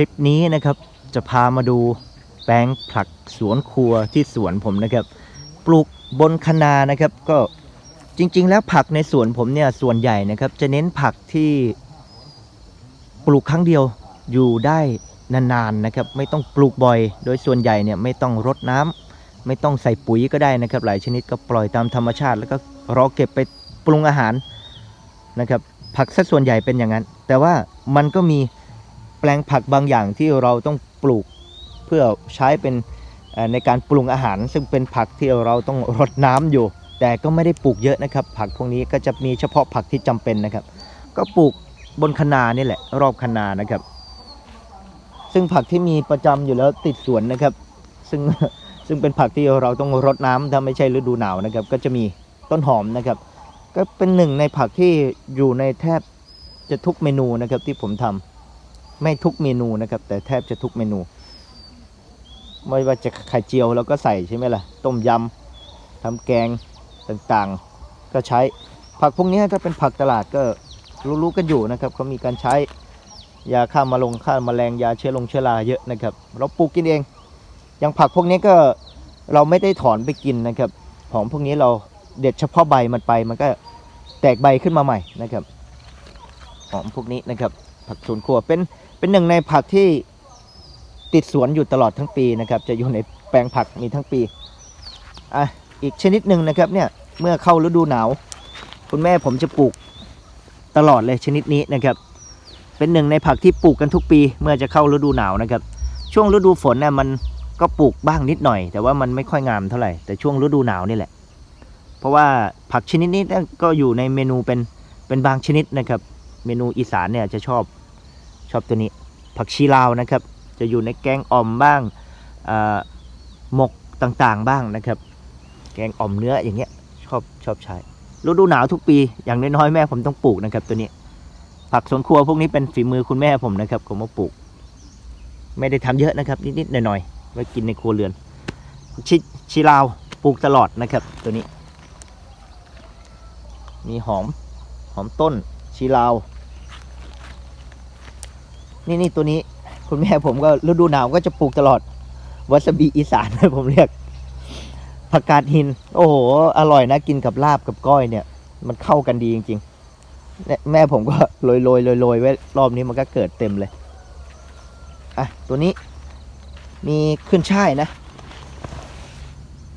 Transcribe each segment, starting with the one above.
ลิปนี้นะครับ จะพามาดูแปลงผักสวนครัวที่สวนผมนะครับ ปลูกบนคะนานะครับ ก็จริง ๆ แล้วผักในสวนผมเนี่ยส่วนใหญ่นะครับ จะเน้นผักที่ปลูกครั้งเดียวอยู่ได้นานๆนะครับ ไม่ต้องปลูกบ่อย โดยส่วนใหญ่เนี่ยไม่ต้องรดน้ำไม่ต้องใส่ปุ๋ยก็ได้นะครับ หลายชนิดก็ปล่อยตามธรรมชาติ แล้วก็รอเก็บไปปรุงอาหารนะครับ ผักสัดส่วนใหญ่เป็นอย่างนั้น แต่ว่ามันก็มี แปลงผักบางอย่างที่เราต้องปลูกเพื่อใช้เป็นในการปรุงอาหาร ซึ่งเป็นผักที่เราต้องรดน้ำอยู่ แต่ก็ไม่ได้ปลูกเยอะนะครับ ผักพวกนี้ก็จะมีเฉพาะผักที่จำเป็นนะครับ ก็ปลูกบนคะนานี่แหละ รอบคะนานะครับ ซึ่งผักที่มีประจำอยู่แล้วติดสวนนะครับ ซึ่งซึ่งเป็นผักที่เราต้องรดน้ำถ้าไม่ใช่ฤดูหนาวนะครับ ก็จะมีต้นหอมนะครับ ก็เป็นหนึ่งในผักที่อยู่ในแทบจะทุกเมนูนะครับที่ผมทำ ไม่ทุกเมนูนะครับ แต่แทบจะทุกเมนู ไม่ว่าจะไข่เจียวเราก็ใส่ใช่ไหมล่ะ ต้มยำทำแกงต่างๆ ก็ใช้ ผักพวกนี้ถ้าเป็นผักตลาดก็รู้ๆกันอยู่นะครับเขามีการใช้ยาฆ่ามาลงฆ่าแมลงยาเชื้อลงเชื้อราเยอะนะครับ เราปลูกกินเอง อย่างผักพวกนี้ก็เราไม่ได้ถอนไปกินนะครับหอมพวกนี้เราเด็ดเฉพาะใบมันไปมันก็แตกใบขึ้นมาใหม่นะครับหอมพวกนี้นะครับ ผักสวนครัวเป็นเป็นหนึ่งในผักที่ติดสวนอยู่ตลอดทั้งปีนะครับ จะอยู่ในแปลงผักมีทั้งปีอะอีกชนิดหนึ่งนะครับเนี่ยเมื่อเข้าฤดูหนาว คุณแม่ผมจะปลูกตลอดเลยชนิดนี้นะครับ เป็นหนึ่งในผักที่ปลูกกันทุกปี เมื่อจะเข้าฤดูหนาวนะครับ ช่วงฤดูฝนเนี่ยมันก็ปลูกบ้างนิดหน่อย แต่ว่ามันไม่ค่อยงามเท่าไหร่แต่ช่วงฤดูหนาวนี่แหละ เพราะว่าผักชนิดนี้ก็อยู่ในเมนูเป็นเป็นบางชนิดนะครับ เมนูอีสานเนี่ยจะชอบ ชอบตัวนี้ ผักชีลาวนะครับ จะอยู่ในแกงอ่อมบ้างหมกต่างๆบ้างนะครับ แกงอ่อมเนื้ออย่างเงี้ยชอบชอบใช้ฤดูหนาวทุกปีอย่างน้อยๆแม่ผมต้องปลูกนะครับ ตัวนี้ ผักสวนครัวพวกนี้เป็นฝีมือคุณแม่ผมนะครับผมมาปลูก ไม่ได้ทำเยอะนะครับนิดๆหน่อยๆไว้กินในครัวเรือนชิชิลาวปลูกตลอดนะครับ ตัวนี้ มีหอมหอมต้นชีลาว นี่นี่ตัวนี้ คุณแม่ผมก็ฤดูหนาวก็จะปลูกตลอดวาซาบิอีสานผมเรียกผักกาดหิน โอ้โห อร่อยนะ กินกับลาบกับก้อยเนี่ย มันเข้ากันดีจริงๆแม่ผมก็โรยโรยโรยโรยไว้รอบนี้มันก็เกิดเต็มเลยอะตัวนี้ มีขึ้นช่ายนะ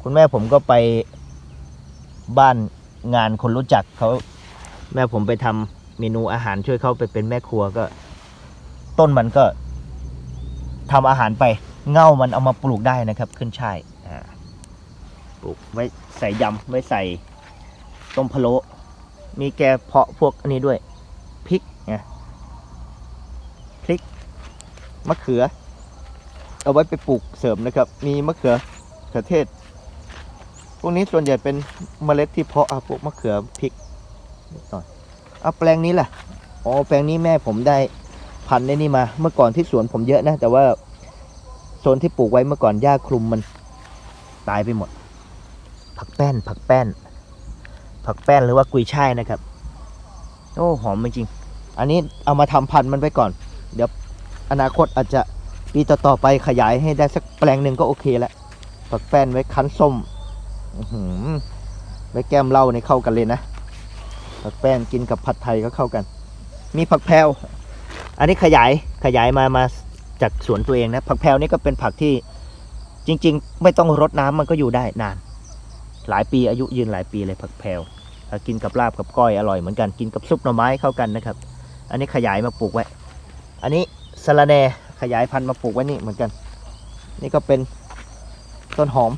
คุณแม่ผมก็ไปบ้านงานคนรู้จักเขาแม่ผมไปทำเมนูอาหารช่วยเขาไปเป็นแม่ครัวก็ ต้นมันก็ทำอาหารไปเง่ามันเอามาปลูกได้นะครับ ขึ้นช่ายปลูกไว้ใส่ยำไว้ใส่ต้มพะโล้มีแกเพาะพวกอันนี้ด้วยพริกไงพริกมะเขือ เอาไว้ไปปลูกเสริมนะครับ มีมะเขือเขือเทศ พวกนี้ส่วนใหญ่เป็นเมล็ดที่เพาะอะพวกมะเขือพริกนิดหน่อยเอาแปลงนี้แหละอ๋อแปลงนี้แม่ผมได้ พันธุ์ในนี่มา เมื่อก่อนที่สวนผมเยอะนะ แต่ว่าโซนที่ปลูกไว้เมื่อก่อนหญ้าคลุมมันตายไปหมด ผักแป้น ผักแป้น ผักแป้นหรือว่ากุยช่ายนะครับ โอ้หอมจริงๆอันนี้เอามาทำพันธุ์มันไปก่อน เดี๋ยวอนาคตอาจจะปีต่อๆไปขยายให้ได้สักแปลงหนึ่งก็โอเคแล้วผักแป้นไว้คั้นส้มอื้อหือไว้แก้มเหล้าในเข้ากันเลยนะ ผักแป้งกินกับผัดไทยก็เข้ากัน มีผักแพรว อันนี้ขยายขยายมามาจากสวนตัวเองนะผักแพรวนี่ก็เป็นผักที่จริง ๆ ไม่ต้องรดน้ำมันก็อยู่ได้นาน หลายปีอายุยืนหลายปีเลยผักแพรวกินกับลาบกับก้อยอร่อยเหมือนกันกินกับซุปหน่อไม้เข้ากันนะครับ อันนี้ขยายมาปลูกไว้ อันนี้สะระแนขยายพันธุ์มาปลูกไว้นี่เหมือนกัน นี่ก็เป็นต้นหอม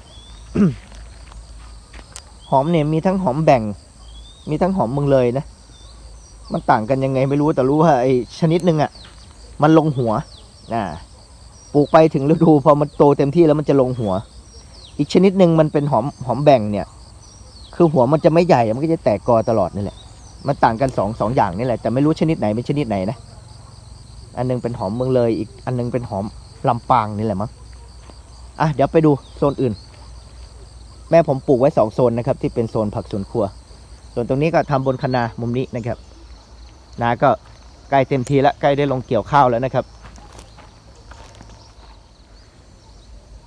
หอมเนี่ยมีทั้งหอมแบ่ง มีทั้งหอมเมืองเลยนะ มันต่างกันยังไงไม่รู้แต่รู้ว่าไอ้ชนิดหนึ่งอะ่ะ มันลงหัวอ่าปลูกไปถึงฤดูพอมันโตเต็มที่แล้วมันจะลงหัว อีกชนิดหนึ่งมันเป็นหอมหอมแบ่งเนี่ย คือหัวมันจะไม่ใหญ่มันก็จะแตกกอตลอดนี่แหละ มันต่างกันสองสองอย่างนี่แหละแต่ไม่รู้ชนิดไหนเป็นชนิดไหนนะอันหนึงเป็นหอมเมืองเลยอีกอันหนึงเป็นหอมลำปางนี่แหละมั้งอะเดี๋ยวไปดูโซนอื่น แม่ผมปลูกไว้สองโซนนะครับ ที่เป็นโซนผักสวนครัว ส่วนตรงนี้ก็ทำบนคะนามุมนี้นะครับ นาก็ใกล้เต็มทีแล้วใกล้ได้ลงเกี่ยวข้าวแล้วนะครับ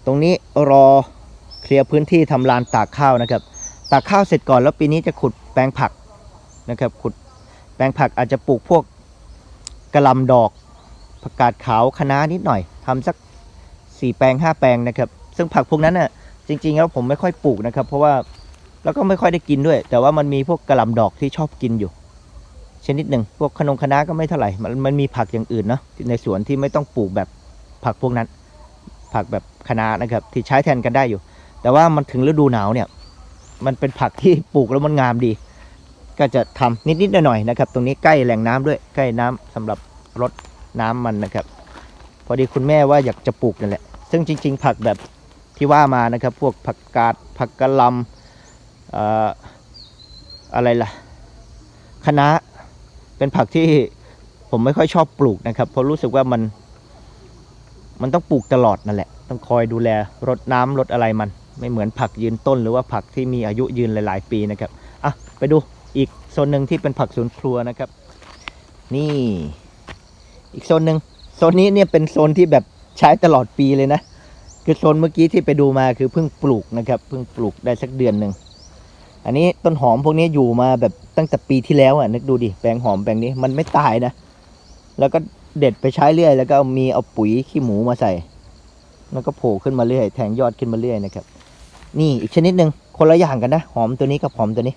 ตรงนี้รอเคลียร์พื้นที่ทำลานตากข้าวนะครับ ตากข้าวเสร็จก่อนแล้วปีนี้จะขุดแปลงผักนะครับ ขุดแปลงผักอาจจะปลูกพวกกระลำดอกผักกาดขาวคะน้านิดหน่อยทำสักสี่แปลงห้าแปลงนะครับ ซึ่งผักพวกนั้นน่ะจริงๆแล้วผมไม่ค่อยปลูกนะครับ เพราะว่าแล้วก็ไม่ค่อยได้กินด้วย แต่ว่ามันมีพวกกระลำดอกที่ชอบกินอยู่ ชนิดหนึ่งพวกขนมคะน้าก็ไม่เท่าไหร่มันมันมีผักอย่างอื่นเนาะในสวนที่ไม่ต้องปลูกแบบผักพวกนั้น ผักแบบคะน้านะครับที่ใช้แทนกันได้อยู่ แต่ว่ามันถึงฤดูหนาวเนี่ยมันเป็นผักที่ปลูกแล้วมันงามดี ก็จะทำนิดๆหน่อยๆนะครับ ตรงนี้ใกล้แหล่งน้ำด้วยใกล้น้ำสำหรับรดน้ำมันนะครับ พอดีคุณแม่ว่าอยากจะปลูกนั่นแหละ ซึ่งจริง ๆ ผักแบบที่ว่ามานะครับ พวกผักกาดผักกะหล่ำอออะไรล่ะคะน้า เป็นผักที่ผมไม่ค่อยชอบปลูกนะครับเพราะรู้สึกว่ามัน มันต้องปลูกตลอดนั่นแหละ ต้องคอยดูแลรดน้ำรดอะไรมัน ไม่เหมือนผักยืนต้น หรือว่าผักที่มีอายุยืนหลาย ๆ ปีนะครับอะไปดูอีกโซนหนึ่งที่เป็นผักสวนครัวนะครับ นี่ อีกโซนหนึ่งโซนนี้เนี่ยเป็นโซนที่แบบใช้ตลอดปีเลยนะ คือโซนเมื่อกี้ที่ไปดูมาคือเพิ่งปลูกนะครับเพิ่งปลูกได้สักเดือนหนึ่ง อันนี้ต้นหอมพวกนี้อยู่มาแบบตั้งแต่ปีที่แล้วอะนึกดูดิแปลงหอมแปลงนี้มันไม่ตายนะ แล้วก็เด็ดไปใช้เรื่อย แล้วก็มีเอาปุ๋ยขี้หมูมาใส่ แล้วก็โผล่ขึ้นมาเรื่อย แทงยอดขึ้นมาเรื่อยนะครับ นี่อีกชนิดหนึ่งคนละอย่างกันนะ หอมตัวนี้กับหอมตัวนี้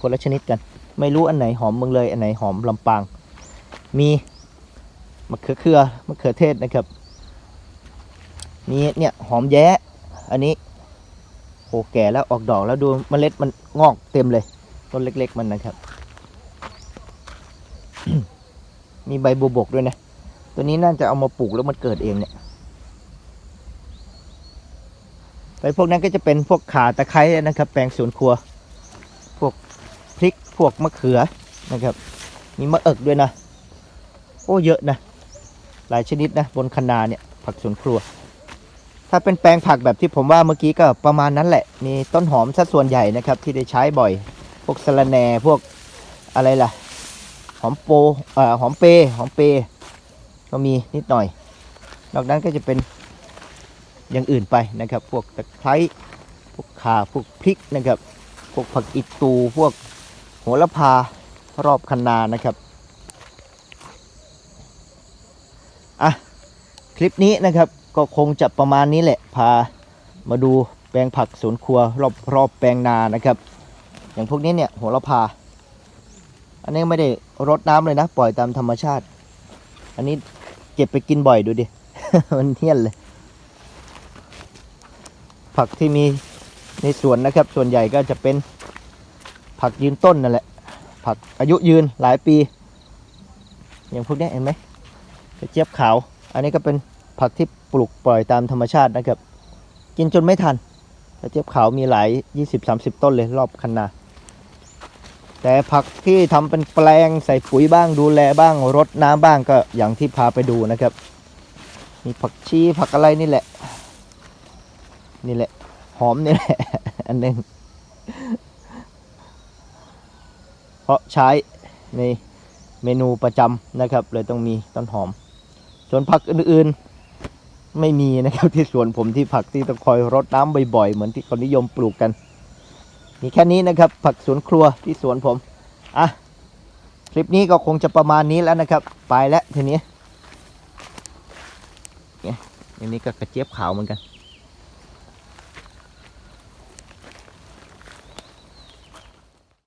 คนละชนิดกัน ไม่รู้อันไหนหอมเมืองเลย อันไหนหอมลำปาง มีมะเขือเขือมะเขือเทศนะครับมีเนี่ยหอมแย้อันนี้ โอ้แก่แล้วออกดอกแล้วดูเมล็ดมันงอกเต็มเลย ต้นเล็ก ๆ มันนะครับ มีใบบัวบกด้วยนะ ตัวนี้น่าจะเอามาปลูกแล้วมันเกิดเองเนี่ยไปพวกนั้นก็จะเป็นพวกขาตะไคร้นะครับ แปลงสวนครัว พวกพริกพวกมะเขือนะครับ มีมะเอิกด้วยนะ โอ้เยอะนะ หลายชนิดนะ บนคะนาเนี่ยผักสวนครัว ถ้าเป็นแปลงผักแบบที่ผมว่าเมื่อกี้ก็ประมาณนั้นแหละ มีต้นหอมสัดส่วนใหญ่นะครับ ที่ได้ใช้บ่อย พวกสะระแหน่พวกอะไรล่ะ หอมโปเอ่อหอมเปหอมเป ก็มีนิดหน่อย นอกนั้นก็จะเป็นอย่างอื่นไปนะครับ พวกตะไคร้พวกข่าพวกพริกนะครับ พวกผักอิตู พวกโหระพารอบคันนานะครับอะคลิปนี้นะครับ ก็คงจะประมาณนี้แหละ พามาดูแปลงผักสวนครัวรอบรอบแปลงนานะครับ อย่างพวกนี้เนี่ยโหระพา อันนี้ไม่ได้รดน้ำเลยนะ ปล่อยตามธรรมชาติ อันนี้เก็บไปกินบ่อยดูดิ มันเที่ยนเลย ผักที่มีในสวนนะครับ ส่วนใหญ่ก็จะเป็นผักยืนต้นนั่นแหละ ผักอายุยืนหลายปี อย่างพวกนี้เห็นไหมกระเจี๊ยบขาว อันนี้ก็เป็น ผักที่ปลูกปล่อยตามธรรมชาตินะครับ กินจนไม่ทันกระเจี๊ยบขาวมีหลาย 20-30 ต้นเลยรอบคันนา แต่ผักที่ทำเป็นแปลงใส่ปุ๋ยบ้างดูแลบ้างรดน้ำบ้างก็อย่างที่พาไปดูนะครับ มีผักชีผักอะไรนี่แหละ นี่แหละ หอมนี่แหละ อันหนึงเพราะใช้ในเมนูประจำนะครับ เลยต้องมีต้นหอม ส่วนผักอื่นๆ ไม่มีนะครับที่สวนผมที่ผักที่ต้องคอยรดน้ำบ่อยๆเหมือนที่คนนิยมปลูกกัน มีแค่นี้นะครับ ผักสวนครัวที่สวนผมอะคลิปนี้ก็คงจะประมาณนี้แล้วนะครับ ไปแล้วทีนี้เนี่ยอันนี้ก็กระเจี๊ยบขาวเหมือนกัน